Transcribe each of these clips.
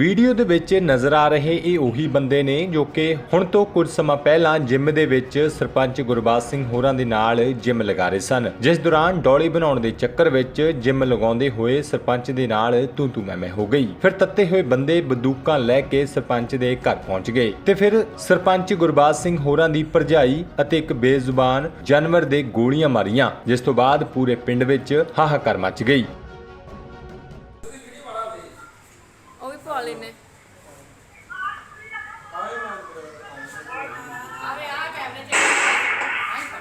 Video ਦੇ ਵਿੱਚ ਨਜ਼ਰ ਆ ਰਹੇ ਇਹ ਉਹੀ ਬੰਦੇ ਨੇ ਜੋ ਕਿ ਹੁਣ ਤੋਂ ਕੁਝ ਸਮਾਂ ਪਹਿਲਾਂ ਜਿਮ ਦੇ ਵਿੱਚ ਸਰਪੰਚ ਗੁਰਬਾਜ ਸਿੰਘ ਹੋਰਾਂ ਦੇ ਨਾਲ ਜਿਮ ਲਗਾ ਰਹੇ ਸਨ। ਜਿਸ ਦੌਰਾਨ ਡੌਲੀ ਬਣਾਉਣ ਦੇ ਚੱਕਰ ਵਿੱਚ ਜਿਮ ਲਗਾਉਂਦੇ ਹੋਏ ਸਰਪੰਚ ਦੇ ਨਾਲ ਤੂੰ ਤੂੰ ਮੈਂ ਮੈਂ ਹੋ ਗਈ। ਫਿਰ ਤੱਤੇ ਹੋਏ ਬੰਦੇ ਬੰਦੂਕਾਂ ਲੈ ਕੇ ਸਰਪੰਚ ਦੇ ਘਰ ਪਹੁੰਚ ਗਏ ਤੇ ਫਿਰ ਸਰਪੰਚ ਗੁਰਬਾਜ ਸਿੰਘ ਹੋਰਾਂ ਦੀ ਭਰਜਾਈ ਅਤੇ ਇੱਕ ਬੇਜ਼ੁਬਾਨ ਜਾਨਵਰ ਦੇ ਗੋਲੀਆਂ ਮਾਰੀਆਂ, ਜਿਸ ਤੋਂ ਬਾਅਦ ਪੂਰੇ ਪਿੰਡ ਵਿੱਚ ਹਾਹਾਕਾਰ ਮਚ ਗਈ ਉਹ ਵੀ ਪਾ ਲੈਨੇ ਆਵੇ ਆ ਕੈਮਰੇ ਚ ਆਈ ਕਰ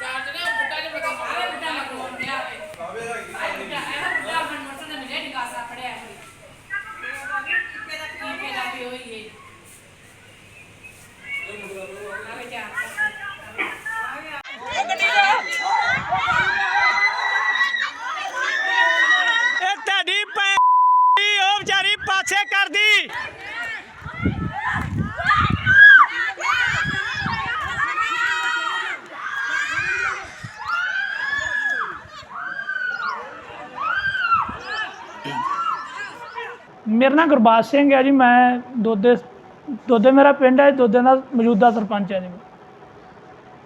ਚਾਰਜ ਨੇ ਬੁੱਟਾ ਜਿਹਾ ਬਤਾ ਮਾਰੇ ਬੁੱਟਾ ਨਾ ਕੋਲ ਪਿਆ ਆਵੇ ਆਏ ਬੁੱਟਾ ਇਹ ਬੁੱਟਾ ਮਨ ਮੋਟਰ ਨੇ ਮਿਲੇ ਨਿਕਾਸਾ ਫੜਿਆ ਹੋਈ ਕੀ ਦਾ ਵੀ ਹੋਈ ਹੈ ਆਵੇ ਜਾ ਇਹ ਤੁਹਾਡੀ ਭੈਣ ਦੀ ਉਹ ਵਿਚਾਰੀ ਪਾਸੇ ਕਰਦੀ ਮੇਰਾ ਨਾਮ ਗੁਰਬਾਜ ਸਿੰਘ ਹੈ ਜੀ ਮੈਂ ਦੋਦੇ ਦੋਦੇ ਮੇਰਾ ਪਿੰਡ ਹੈ ਦੋਦੇ ਦਾ ਮੌਜੂਦਾ ਸਰਪੰਚ ਹੈ ਜੀ।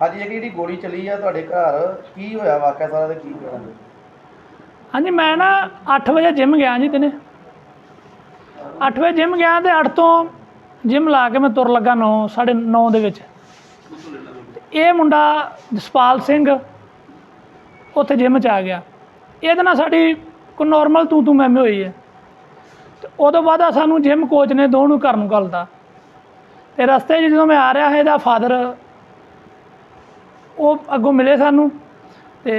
ਹਾਂਜੀ ਇਹ ਜਿਹੜੀ ਗੋਲੀ ਚੱਲੀ ਆ ਤੁਹਾਡੇ ਘਰ ਕੀ ਹੋਇਆ ਵਾਕਿਆ ਸਾਰਾ ਤੇ ਕੀ ਹੋਇਆ? ਹਾਂਜੀ ਮੈਂ ਨਾ 8 ਵਜੇ ਜਿਮ ਗਿਆ ਜੀ ਦਿਨੇ। 8 ਵਜੇ ਜਿਮ ਗਿਆ ਤੇ 8 ਤੋਂ ਜਿਮ ਲਾ ਕੇ ਮੈਂ ਤੁਰ ਲੱਗਾ 9 9:30 ਦੇ ਵਿੱਚ। ਤੇ ਇਹ ਮੁੰਡਾ ਜਸਪਾਲ ਸਿੰਘ ਉੱਥੇ ਜਿਮ ਚ ਆ ਗਿਆ। ਇਹਦੇ ਨਾਲ ਸਾਡੀ ਕੋਈ ਨਾਰਮਲ ਤੂੰ ਤੂੰ ਮੈਂ ਮੈਂ ਹੋਈ ਹੈ ਤੇ ਉਦੋਂ ਬਾਅਦ ਆ ਸਾਨੂੰ ਜਿਮ ਕੋਚ ਨੇ ਦੋਹਾਂ ਨੂੰ ਘਰ ਨੂੰ ਘੱਲਤਾ ਤੇ ਰਸਤੇ 'ਚ ਜਦੋਂ ਮੈਂ ਆ ਰਿਹਾ, ਇਹਦਾ ਫਾਦਰ ਉਹ ਅੱਗੋਂ ਮਿਲੇ ਸਾਨੂੰ ਤੇ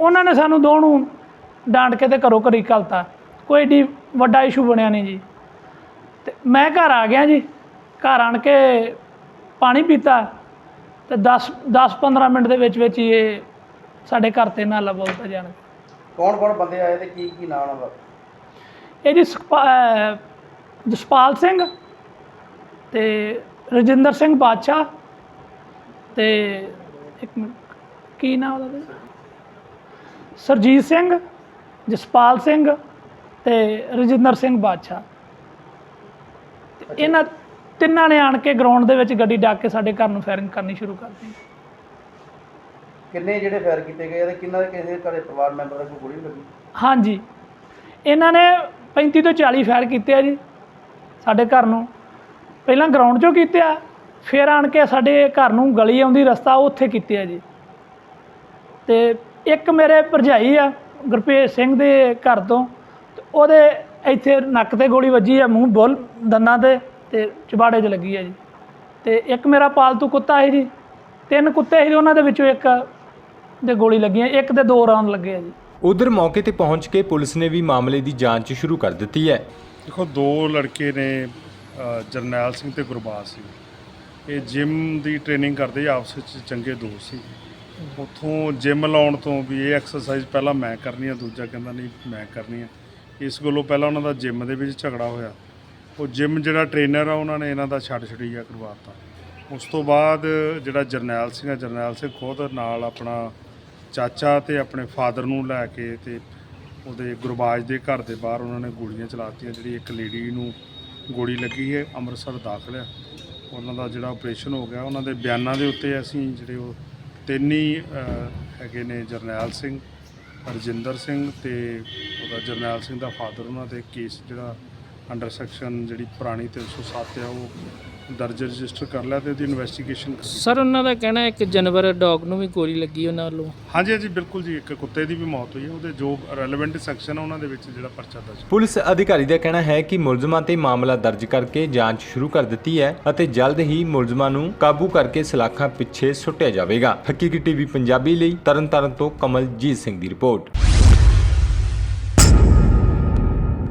ਉਹਨਾਂ ਨੇ ਸਾਨੂੰ ਦੋਹਾਂ ਨੂੰ ਡਾਂਟ ਕੇ ਤੇ ਘਰੋਂ ਘਰੀ ਘਲਤਾ। ਕੋਈ ਏਡੀ ਵੱਡਾ ਇਸ਼ੂ ਬਣਿਆ ਨਹੀਂ ਜੀ। ਤੇ ਮੈਂ ਘਰ ਆ ਗਿਆ ਜੀ, ਘਰ ਆਣ ਕੇ ਪਾਣੀ ਪੀਤਾ ਤੇ 10 10 15 ਮਿੰਟ ਦੇ ਵਿੱਚ ਵਿੱਚ ਹੀ ਇਹ ਸਾਡੇ ਘਰ ਤੇ ਨਾਲਾ ਬੋਲਦਾ ਜਾਣ। ਕੌਣ ਕੌਣ ਬੰਦੇ ਆਏ ਤੇ ਕੀ ਕੀ ਨਾਮ ਉਹਨਾਂ ਦਾ? ਇਹ ਜੀ ਜਸਪਾਲ ਸਿੰਘ ਤੇ ਰਜਿੰਦਰ ਸਿੰਘ ਬਾਦਸ਼ਾਹ ਤੇ ਇੱਕ ਕੀ ਨਾਮ ਉਹਦਾ? ਸਰਜੀਤ ਸਿੰਘ ਜਸਪਾਲ ਸਿੰਘ ਤੇ ਰਜਿੰਦਰ ਸਿੰਘ ਬਾਦਸ਼ਾਹ। ਤੇ ਇਹਨਾਂ ਤਿੰਨਾਂ ਨੇ ਆਣ ਕੇ ਗਰਾਊਂਡ ਦੇ ਵਿੱਚ ਗੱਡੀ ਡਾਕ ਕੇ ਸਾਡੇ ਘਰ ਨੂੰ ਫਾਇਰਿੰਗ ਕਰਨੀ ਸ਼ੁਰੂ ਕਰ ਦਿੱਤੀ। ਕਿੰਨੇ ਜਿਹੜੇ ਫਾਇਰ ਕੀਤੇ ਗਏ? ਆ ਤੇ ਕਿੰਨਾ ਦੇ ਕਿਸੇ ਘਰੇ ਪਰਿਵਾਰ ਮੈਂਬਰ ਦਾ ਕੋਈ ਗੋਲੀ ਲੱਗੀ? ਹਾਂਜੀ। ਇਹਨਾਂ ਨੇ 35 ਤੋਂ 40 ਫਾਇਰ ਕੀਤੇ ਆ ਜੀ ਸਾਡੇ ਘਰ ਨੂੰ। ਪਹਿਲਾਂ ਗਰਾਊਂਡ 'ਚੋਂ ਕੀਤੇ ਆ, ਫਿਰ ਆਣ ਕੇ ਸਾਡੇ ਘਰ ਨੂੰ ਗਲੀ ਆਉਂਦੀ ਰਸਤਾ ਉੱਥੇ ਕੀਤੇ ਆ ਜੀ। ਤੇ ਇੱਕ ਮੇਰੇ ਭਰਜਾਈ ਆ, ਗੁਰਪ੍ਰੀਤ ਸਿੰਘ ਦੇ ਘਰ ਤੋਂ ਉਹਦੇ ਇੱਥੇ ਨੱਕ ਤੇ ਗੋਲੀ ਵੱਜੀ ਆ, ਮੂੰਹ ਬੋਲ ਦੰਦਾਂ ਤੇ ਤੇ ਚਬਾੜੇ 'ਚ ਲੱਗੀ ਆ ਜੀ। ਤੇ ਇੱਕ ਮੇਰਾ ਪਾਲਤੂ ਕੁੱਤਾ ਹੈ ਜੀ, ਤਿੰਨ ਕੁੱਤੇ ਸੀ ਉਹਨਾਂ ਦੇ ਵਿੱਚੋਂ ਇੱਕ ਦੇ ਗੋਲੀ ਲੱਗੀ ਆ, ਇੱਕ ਦੇ ਦੋ ਰਾਉਂਡ ਲੱਗੇ ਆ ਜੀ। ਉਧਰ ਮੌਕੇ ਤੇ ਪਹੁੰਚ ਕੇ ਪੁਲਿਸ ਨੇ ਵੀ ਮਾਮਲੇ ਦੀ ਜਾਂਚ ਸ਼ੁਰੂ ਕਰ ਦਿੱਤੀ ਹੈ। ਦੇਖੋ ਦੋ ਲੜਕੇ ਨੇ ਅ, ਜਰਨੈਲ ਸਿੰਘ ਤੇ ਗੁਰਬਾਜ ਸਿੰਘ। ਇਹ ਜਿਮ ਦੀ ਟ੍ਰੇਨਿੰਗ ਕਰਦੇ ਸੀ, ਆਪਸ ਵਿੱਚ ਚੰਗੇ ਦੋਸਤ ਸੀ। ਉਥੋਂ ਜਿਮ ਲਾਉਣ ਤੋਂ ਵੀ ਇਹ ਐਕਸਰਸਾਈਜ਼ ਪਹਿਲਾਂ ਮੈਂ ਕਰਨੀ ਆ ਦੂਜਾ ਕਹਿੰਦਾ ਨਹੀਂ ਮੈਂ ਕਰਨੀ ਆ। ਇਸ ਗੱਲੋਂ ਪਹਿਲਾਂ ਉਹਨਾਂ ਦਾ ਜਿਮ ਦੇ ਵਿੱਚ ਝਗੜਾ ਹੋਇਆ। ਉਹ ਜਿਮ ਜਿਹੜਾ ਟ੍ਰੇਨਰ ਆ ਉਹਨਾਂ ਨੇ ਇਹਨਾਂ ਦਾ ਛੱਡ ਛੜੀਆ ਕਰਵਾਤਾ ਉਸ ਤੋਂ ਬਾਅਦ ਜਿਹੜਾ ਜਰਨੈਲ ਸਿੰਘ ਆ ਜਰਨੈਲ ਸਿੰਘ ਖੁਦ ਨਾਲ ਆਪਣਾ ਚਾਚਾ ਤੇ ਆਪਣੇ ਫਾਦਰ ਨੂੰ ਲੈ ਕੇ ਤੇ ਉਹਦੇ ਗੁਰਬਾਜ ਦੇ ਘਰ ਦੇ ਬਾਹਰ ਉਹਨਾਂ ਨੇ ਗੋਲੀਆਂ ਚਲਾਤੀਆਂ, ਜਿਹੜੀ ਇੱਕ ਲੇਡੀ ਨੂੰ ਗੋਲੀ ਲੱਗੀ ਹੈ, ਅੰਮ੍ਰਿਤਸਰ ਦਾਖਲ ਹੈ। ਉਹਨਾਂ ਦਾ ਜਿਹੜਾ ਆਪਰੇਸ਼ਨ ਹੋ ਗਿਆ, ਉਹਨਾਂ ਦੇ ਬਿਆਨਾਂ ਦੇ ਉੱਤੇ ਅਸੀਂ ਜਿਹੜੇ ਉਹ ਤਿੰਨ ਹੀ ਹੈਗੇ ਨੇ ਜਰਨੈਲ ਸਿੰਘ ਰਜਿੰਦਰ ਸਿੰਘ ਤੇ ਉਹਦਾ ਜਰਨੈਲ ਸਿੰਘ ਦਾ ਫਾਦਰ, ਉਹਨਾਂ ਦੇ ਕੇਸ ਜਿਹੜਾ ਅੰਡਰ ਸੈਕਸ਼ਨ ਜਿਹੜੀ ਪੁਰਾਣੀ 307 ਆ ਉਹ ਦਰਜ ਰਜਿਸਟਰ ਕਰ ਲਿਆ ਤੇ ਉਹਦੀ ਇਨਵੈਸਟੀਗੇਸ਼ਨ ਸਰ ਉਹਨਾਂ ਦਾ ਕਹਿਣਾ ਹੈ ਕਿ ਜਾਨਵਰ ਡੌਗ ਨੂੰ ਵੀ ਗੋਲੀ ਲੱਗੀ ਉਹਨਾਂ ਵੱਲੋਂ। ਹਾਂਜੀ ਹਾਂਜੀ ਬਿਲਕੁਲ ਜੀ ਇੱਕ ਕੁੱਤੇ ਦੀ ਵੀ ਮੌਤ ਹੋਈ ਹੈ ਉਹਦੇ ਜੋ ਰੈਲੇਵੈਂਟ ਸੈਕਸ਼ਨ ਆ ਉਹਨਾਂ ਦੇ ਵਿੱਚ ਜਿਹੜਾ ਪਰਚਾ ਦਰਜ ਪੁਲਿਸ ਅਧਿਕਾਰੀ ਦਾ ਕਹਿਣਾ ਹੈ ਕਿ ਮੁਲਜ਼ਮਾਂ ਤੇ ਮਾਮਲਾ ਦਰਜ ਕਰਕੇ ਜਾਂਚ ਸ਼ੁਰੂ ਕਰ ਦਿੱਤੀ ਹੈ ਅਤੇ ਜਲਦ ਹੀ ਮੁਲਜ਼ਮਾਂ ਨੂੰ ਕਾਬੂ ਕਰਕੇ ਸਲਾਖਾਂ ਪਿੱਛੇ ਸੁੱਟਿਆ ਜਾਵੇਗਾ। ਹਕੀਕੀ ਟੀਵੀ ਪੰਜਾਬੀ ਲਈ ਤਰਨਤਾਰਨ ਤੋਂ ਕਮਲਜੀਤ ਸਿੰਘ ਦੀ ਰਿਪੋਰਟ।